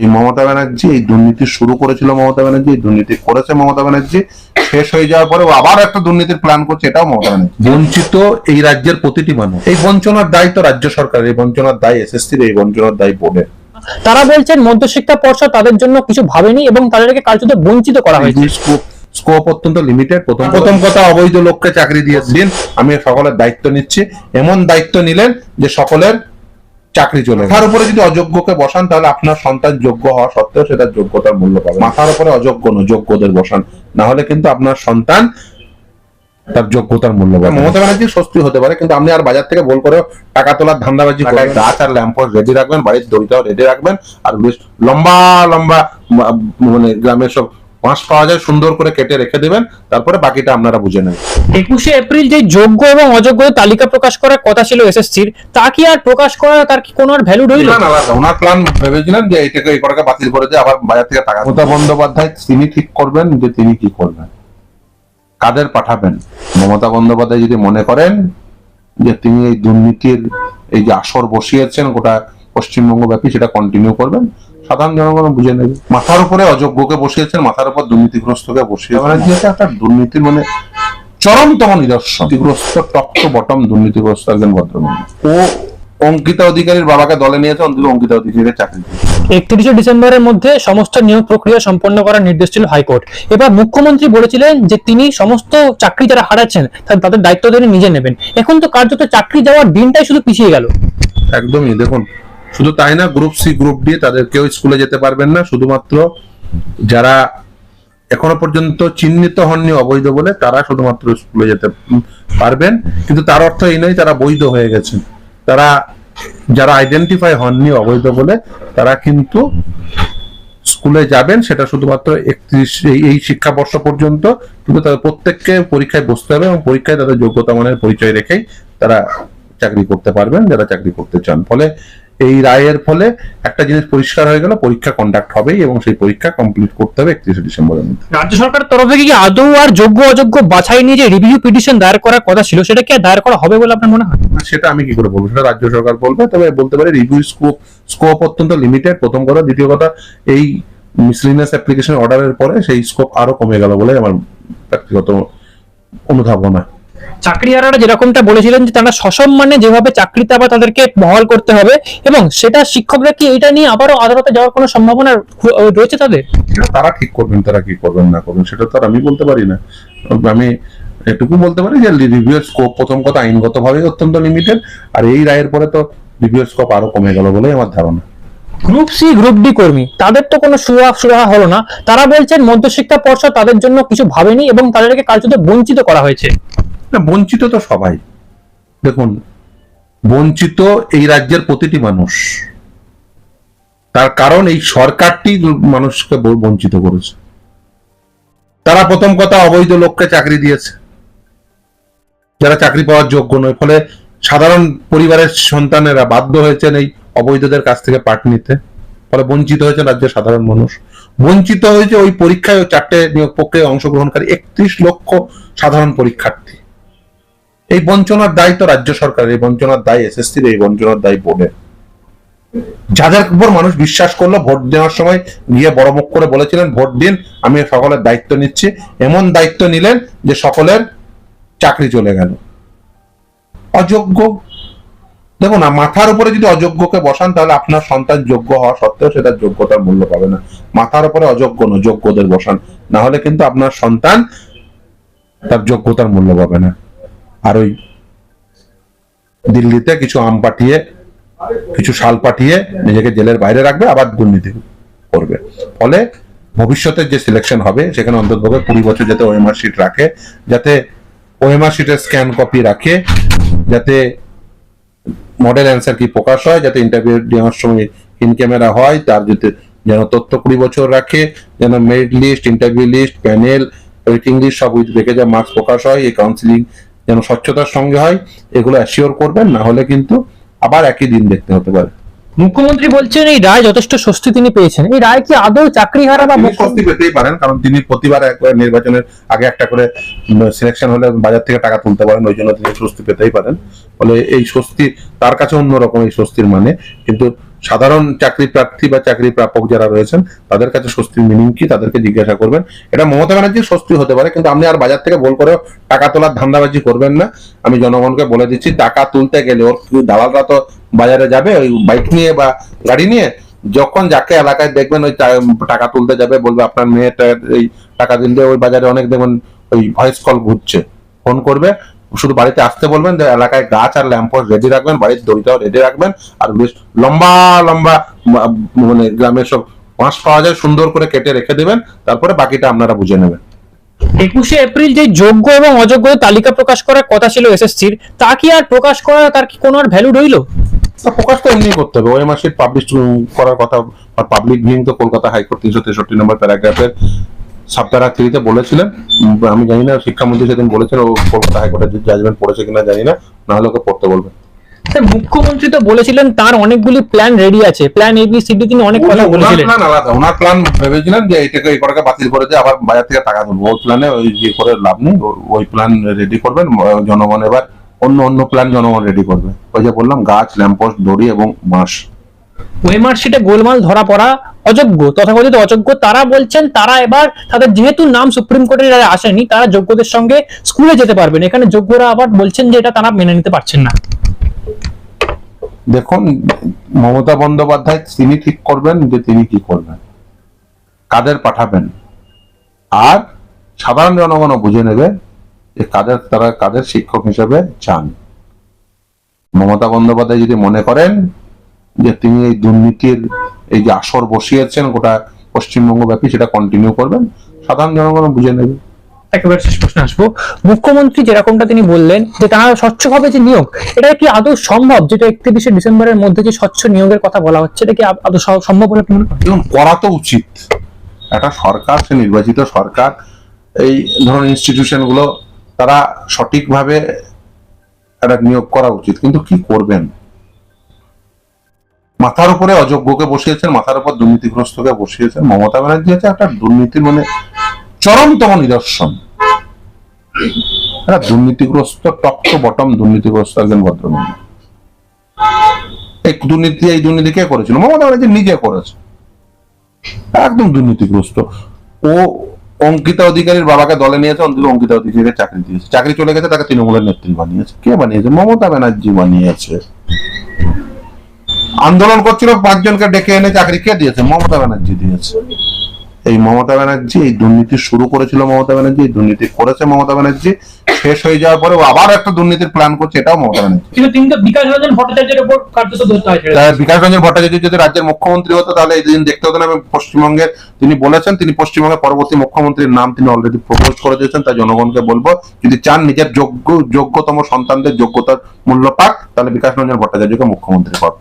এই মমতা ব্যানার্জি এই দুর্নীতি শুরু করেছিল মমতা ব্যানার্জি এই দুর্নীতি করেছে মমতা ব্যানার্জি শেষ হয়ে যাওয়ার পরে আবার একটা দুর্নীতির প্ল্যান করছে এটাও মমতা ব্যানার্জি। বঞ্চিত এই রাজ্যের প্রতিটি মানুষ। এই বঞ্চনার দায় তো রাজ্য সরকার এই বঞ্চনার দায় এসএসসির এই বঞ্চনার দায় বোর্ডের। তারা বলছেন মধ্যশিক্ষা পর্ষদ তাদের জন্য কিছু ভাবেনি এবং তাদেরকে কার্যত বঞ্চিত করা হয়েছে। স্কোপ অত্যন্ত লিমিটেড প্রথম প্রথম কথা অবৈধ লোককে চাকরি দিয়েছেন। আমি সকলের দায়িত্ব নিচ্ছি। এমন দায়িত্ব নিলেন যে সকলের চাকরি চলে মাথার উপরে যদি অযোগ্যকে বসান তাহলে আপনার সন্তান যোগ্য হওয়া সত্ত্বেও সেটা যোগ্যতার মূল্য পাবে। মাথার উপরে অযোগ্য নয় যোগ্যদের বসান। না হলে কিন্তু আপনার সন্তান তার যোগ্যতার মূল্য পাবে। মমতা ব্যানার্জি স্বস্তি হতে পারে কিন্তু আপনি আর বাজার থেকে বল করে টাকা তোলার ধান্দাবাজি করে গাছ আর ল্যাম্পোস্ট রেডি রাখবেন বাড়ির দড়িটাও রেডি রাখবেন আর বেশ লম্বা লম্বা মানে গ্রামের সব বাঁশ পাওয়া যায় সুন্দর করে কেটে রেখে দেবেন তারপরে বাকিটা আপনারা বুঝে নেবেন। একুশে এপ্রিল যে যোগ্য এবং অযোগ্যদের তালিকা প্রকাশ করার কথা ছিল এসএসসির তা কি আর প্রকাশ করা তার কি কোনো আর ভ্যালু রইল? না না ওনার প্ল্যান ভেবেছিলেন যে এটাকে এই কটাকে বাতিল করে দিয়ে আবার বাজার থেকে টাকা মমতা বন্দ্যোপাধ্যায় তিনি ঠিক করবেন যে তিনি কি করবেন। কাদের পাঠাবেন? মমতা বন্দ্যোপাধ্যায় যদি মনে করেন যে তিনি এই দুর্নীতির এই যে আসর বসিয়েছেন গোটা পশ্চিমবঙ্গ ব্যাপী সেটা কন্টিনিউ করবেন সাধারণ জনগণ বুঝে নেবে। মাথার উপরে অযোগ্যকে বসিয়েছেন মাথার উপর দুর্নীতিগ্রস্তকে বসিয়ে মানে একটা দুর্নীতির মানে চরমতম নিদর্শন। দুর্নীতিগ্রস্ত টপ টু বটম দুর্নীতিগ্রস্ত একজন ভদ্রমহিলা। ও অঙ্কিতা অধিকারীর বাবাকে দলে নিয়েছে অন্তত অঙ্কিতা অধিকারীর চাকরি একত্রিশে ডিসেম্বরের মধ্যে সমস্ত নিয়োগ প্রক্রিয়া সম্পন্ন করার নির্দেশ ছিল হাইকোর্ট। এবার মুখ্যমন্ত্রী বলেছিলেন যে তিনি সমস্ত চাকরি যারা হারাচ্ছেন তাদের দায়িত্ব তিনি নিজে নেবেন। এখন তো কার্যত চাকরি যাওয়ার দিনটাই শুধু পিছিয়ে গেল। একদমই দেখুন শুধু তাই না গ্রুপ সি গ্রুপ ডি তাদের কেউ স্কুলে যেতে পারবেন না। শুধুমাত্র যারা এখনও পর্যন্ত চিহ্নিত হননি অবৈধ বলে, তারা শুধুমাত্র স্কুলে যেতে পারবেন। কিন্তু তার অর্থ এই নয়, তারা বৈধ হয়ে গেছেন। তারা যারা আইডেন্টিফাই হননি অবৈধ বলে, তারা কিন্তু স্কুলে যাবেন। সেটা শুধুমাত্র একত্রিশ এই শিক্ষাবর্ষ পর্যন্ত। কিন্তু তাদের প্রত্যেককে পরীক্ষায় বসতে হবে এবং পরীক্ষায় তাদের যোগ্যতা, মানের পরিচয় রেখেই তারা চাকরি করতে পারবেন, যারা চাকরি করতে চান। ফলে এই রায়ের ফলে একটা জিনিস পরিষ্কার হয়ে গেল পরীক্ষা কন্ডাক্ট হবেই এবং সেই পরীক্ষা কমপ্লিট করতে হবে একত্রিশে ডিসেম্বরের মধ্যে। রাজ্য সরকারের তরফ থেকে কি আদৌ আর যোগ্য অযোগ্য বাছাই নিয়ে যে রিভিউ পিটিশন দায়ের করার কথা ছিল সেটা কি আর দায়ের করা হবে বলে আপনার মনে হয়? সেটা আমি কি করে বলব? সেটা রাজ্য সরকার বলবে তবে বলতে পারে রিভিউ স্কোপ স্কোপ অত্যন্ত লিমিটেড প্রথম কথা। দ্বিতীয় কথা এই মিসলিনিয়াস অ্যাপ্লিকেশন অর্ডারের পরে সেই স্কোপ আরও কমে গেল বলে আমার ব্যক্তিগত অনুধাবনা। চাকরিহারারা যেরকমটা বলেছিলেন যে তারা সসম্মানে যেভাবে চাকরিতে আবার তাদেরকে বহাল করতে হবে এবং সেটা শিক্ষকরা কি এটা নিয়ে আবারও আদালতে যাওয়ার কোনো সম্ভাবনা রয়েছে তাদের? তারা ঠিক করবেন তারা কি করবেন না করবেন সেটা তো আমি বলতে পারি না। আমি এটুকু বলতে পারি যে রিভিউ স্কোপ প্রথম কথা আইনগতভাবে অত্যন্ত লিমিটেড আর এই রায়ের পরে তো রিভিউ স্কোপ আরও কমে গেল বলেই আমার ধারণা। গ্রুপ সি গ্রুপ ডি কর্মী তাদের তো কোনো সুরা সুরাহা হলো না। তারা বলছেন মধ্যশিক্ষা পর্ষদ তাদের জন্য কিছু ভাবেনি এবং তাদেরকে কার্যত বঞ্চিত করা হয়েছে। বঞ্চিত তো সবাই। দেখুন, বঞ্চিত এই রাজ্যের প্রতিটি মানুষ। তার কারণ এই সরকারটি মানুষকে বঞ্চিত করেছে। তারা প্রথম কথা অবৈধ লোককে চাকরি দিয়েছে। যারা চাকরি পাওয়ার যোগ্য নয়, ফলে সাধারণ পরিবারের সন্তানেরা বাধ্য হয়েছেন এই অবৈধদের কাছ থেকে পাঠ নিতে। ফলে বঞ্চিত হয়েছে রাজ্যের সাধারণ মানুষ। বঞ্চিত হয়েছে ওই পরীক্ষায় চারটে নিয়োগ প্রক্রিয়ায় অংশগ্রহণকারী একত্রিশ লক্ষ সাধারণ পরীক্ষার্থী। এই বঞ্চনার দায় তো রাজ্য সরকারের, এই বঞ্চনার দায় এসএসসির এই বঞ্চনার দায় বোর্ডের যাদের উপর মানুষ বিশ্বাস করল, ভোট দেওয়ার সময় গিয়ে বড় মুখ করে বলেছিলেন, ভোট দিন, আমি সকলের দায়িত্ব নিচ্ছি। এমন দায়িত্ব নিলেন যে সকলের চাকরি চলে গেল। অযোগ্য? দেখুন না, মাথার উপরে যদি অযোগ্যকে বসান, তাহলে আপনার সন্তান যোগ্য হওয়া সত্ত্বেও সেটা যোগ্যতার মূল্য পাবে না। মাথার উপরে অযোগ্য নয়, যোগ্যদের বসান। না হলে কিন্তু আপনার সন্তান তার যোগ্যতার মূল্য পাবে না। আর ওই দিল্লিতে কিছু আম পাঠিয়ে, কিছু শাল পাঠিয়ে নিজেকে জেলের বাইরে রাখবে, আবার দুর্নীতি করবে। ফলে ভবিষ্যতের যে সিলেকশন হবে, সেখানে অন্তত কুড়ি বছর যাতে ওএমআর শিট রাখে, যাতে ওএমআর শিটের স্ক্যান কপি রাখে, যাতে মডেল অ্যান্সার কি প্রকাশ হয়, যাতে ইন্টারভিউ দেওয়ার সময় ইন ক্যামেরা হয়, তার যাতে যেন তথ্য কুড়ি বছর রাখে, যেন merit list interview list panel waiting list সব রেখে যা মার্কস প্রকাশ হয়, এই কাউন্সিলিং যেন স্বচ্ছতার সঙ্গে হয় এগুলো অ্যাসিওর করবেন না হলে কিন্তু আবার একই দিন দেখতে হতে পারে। মুখ্যমন্ত্রী বলছেন এই রায় যথেষ্ট স্বস্তি তিনি পেয়েছেন। এই রায় কি আদৌ চাকরি হারা বা স্বস্তি পেতেই পারেন কারণ তিনি প্রতিবার একবার নির্বাচনের আগে একটা করে সিলেকশন হলে বাজার থেকে টাকা তুলতে পারেন ওই জন্য তিনি স্বস্তি পেতেই পারেন। ফলে এই স্বস্তি তার কাছে অন্যরকম এই স্বস্তির মানে। কিন্তু সাধারণ চাকরি প্রার্থী বা চাকরি প্রাপক যারা রয়েছেন, তাদের কাছে স্বস্তির মিনিং কি? তাদেরকে জিজ্ঞাসা করবেন। এটা মমতা ব্যানার্জির স্বস্তি হতে পারে, কিন্তু আপনি আর বাজার থেকে বল করে টাকা তোলার ধান্দাবাজি করবেন না। আমি জনগণকে বলে দিচ্ছি, টাকা তুলতে গেলে ওর দালালরা তো বাজারে যাবে, ওই বাইক নিয়ে বা গাড়ি নিয়ে? যখন যাকে এলাকায় দেখবেন ওই টাকা তুলতে যাবে, বলবে আপনার মেয়েটা এই টাকা দিলে ওই বাজারে অনেক দেখবেন ওই ভয়েস কল ঘুরছে। ফোন করবে শুধু বাড়িতে আসতে বলবেন এলাকায় গাছ আর ল্যাম্পোস্ট রেডি রাখবেন বাড়ির দড়িটাও রেডি রাখবেন আর বেশ লম্বা লম্বা মানে গ্রামের সব বাঁশ পাওয়া যায় সুন্দর করে কেটে রেখে দেবেন তারপরে বাকিটা আপনারা বুঝে নেবেন। একুশে এপ্রিল যে যোগ্য এবং অযোগ্য তালিকা প্রকাশ করার কথা ছিল এসএসসির তা কি আর প্রকাশ করা তার কি কোনো আর ভ্যালু রইল? প্রকাশ তো এমনি করতে হবে ওই শিট পাবলিশ করার কথা পাবলিক ভিউইং তো কলকাতা হাইকোর্ট তিনশো তেষট্টি নম্বর প্যারাগ্রাফের সাবধারা থ্রিতে বলেছিলেন আমি জানি না শিক্ষামন্ত্রী সেদিন বলেছেন ও কলকাতা হাইকোর্টের জাজমেন্ট পড়েছে কিনা জানি না না হলে ওকে পড়তে বলবেন। স্যার, মুখ্যমন্ত্রী তো বলেছিলেন তার অনেকগুলি প্ল্যান রেডি আছে। Plan A B C D তিনি অনেক কথা বলেছিলেন। প্ল্যান আলাদা ওনার প্ল্যান ভেবেছিলেন যে এটাকে এই কটাকে বাতিল করে দিয়ে আবার বাজার থেকে টাকা তুলবো। ওই প্ল্যানে ওই যে করে লাভ নেই ওই প্ল্যান রেডি করবেন জনগণ এবার অন্য অন্য প্ল্যান জনগণ রেডি করবে। ওই যে বললাম গাছ ল্যাম্পোস্ট দড়ি এবং বাঁশ। ওএমআর শিটে গোলমাল ধরা পড়া অযোগ্য। তথাকথিত অযোগ্য তারা বলছেন, তারা এবার তাদের যেহেতু নাম সুপ্রিম কোর্টে যারা আসেনি, তারা যোগ্যদের সঙ্গে স্কুলে যেতে পারবেন। এখানে যোগ্যরা আবার বলছেন যে এটা তারা মেনে নিতে পারছেন না। দেখুন, মমতা বন্দ্যোপাধ্যায় তিনি ঠিক করবেন যে তিনি কি করবেন। কাদের পাঠাবেন? আর সাধারণ জনগণও বুঝে নেবে যে কাদের তারা, কাদের শিক্ষক হিসেবে চান। মমতা বন্দ্যোপাধ্যায় যদি মনে করেন যে তিনি এই দুর্নীতির এই যে আসর বসিয়েছেন গোটা পশ্চিমবঙ্গ ব্যাপী সেটা কন্টিনিউ করবেন। সাধারণ জনগণ বুঝে নেবে। একেবারে শেষ প্রশ্ন আসব। মুখ্যমন্ত্রী যেরকমটা তিনি বললেন যে তারা স্বচ্ছভাবে যে নিয়োগ এটা কি আদৌ সম্ভব? যেটা একত্রিশে ডিসেম্বরের মধ্যে যে স্বচ্ছ নিয়োগের কথা বলা হচ্ছে এটা কি আদৌ সম্ভব বলে আপনি দেখুন করা তো উচিত। একটা সরকার সে নির্বাচিত সরকার এই ধরনের ইনস্টিটিউশনগুলো তারা সঠিকভাবে একটা নিয়োগ করা উচিত। কিন্তু কি করবেন? মাথার উপরে অযোগ্যকে বসিয়েছেন, মাথার উপর দুর্নীতিগ্রস্তকে বসিয়েছেন, মমতা ব্যানার্জি হচ্ছে একটা দুর্নীতির মানে চরমতম নিদর্শন। একটা দুর্নীতিগ্রস্ত টপ টু বটম দুর্নীতিগ্রস্ত একজন ভদ্রমহিলা। এই দুর্নীতি এই দুর্নীতি কে করেছিল? মমতা ব্যানার্জি নিজে করেছে। একদম দুর্নীতিগ্রস্ত। ও অঙ্কিতা অধিকারীর বাবাকে দলে নিয়েছে, অন্তত অঙ্কিতা অধিকারীকে চাকরি দিয়েছে। চাকরি চলে গেছে, তাকে তৃণমূলের নেত্রী বানিয়েছে। কে বানিয়েছে? মমতা ব্যানার্জি বানিয়েছে। আন্দোলন করছিল পাঁচজনকে ডেকে এনে চাকরি কে দিয়েছে? মমতা ব্যানার্জি দিয়েছে। এই মমতা ব্যানার্জি এই দুর্নীতি শুরু করেছিল মমতা ব্যানার্জি এই দুর্নীতি করেছে মমতা ব্যানার্জি শেষ হয়ে যাওয়ার পরে আবার একটা দুর্নীতির প্ল্যান করছে এটাও মমতা ব্যানার্জি। কিন্তু তিনি তো বিকাশ রঞ্জন ভট্টাচার্যের উপর কার্যত বিকাশ রঞ্জন ভট্টাচার্য যদি রাজ্যের মুখ্যমন্ত্রী হতো তাহলে এই দিন দেখতে হতো না আমি পশ্চিমবঙ্গের তিনি বলেছেন তিনি পশ্চিমবঙ্গের পরবর্তী মুখ্যমন্ত্রীর নাম তিনি অলরেডি প্রপোজ করে দিয়েছেন তাই জনগণকে বলব যদি চান নিজের যোগ্য যোগ্যতম সন্তানদের যোগ্যতার মূল্য পাক তাহলে বিকাশ রঞ্জন ভট্টাচার্যকে মুখ্যমন্ত্রী কর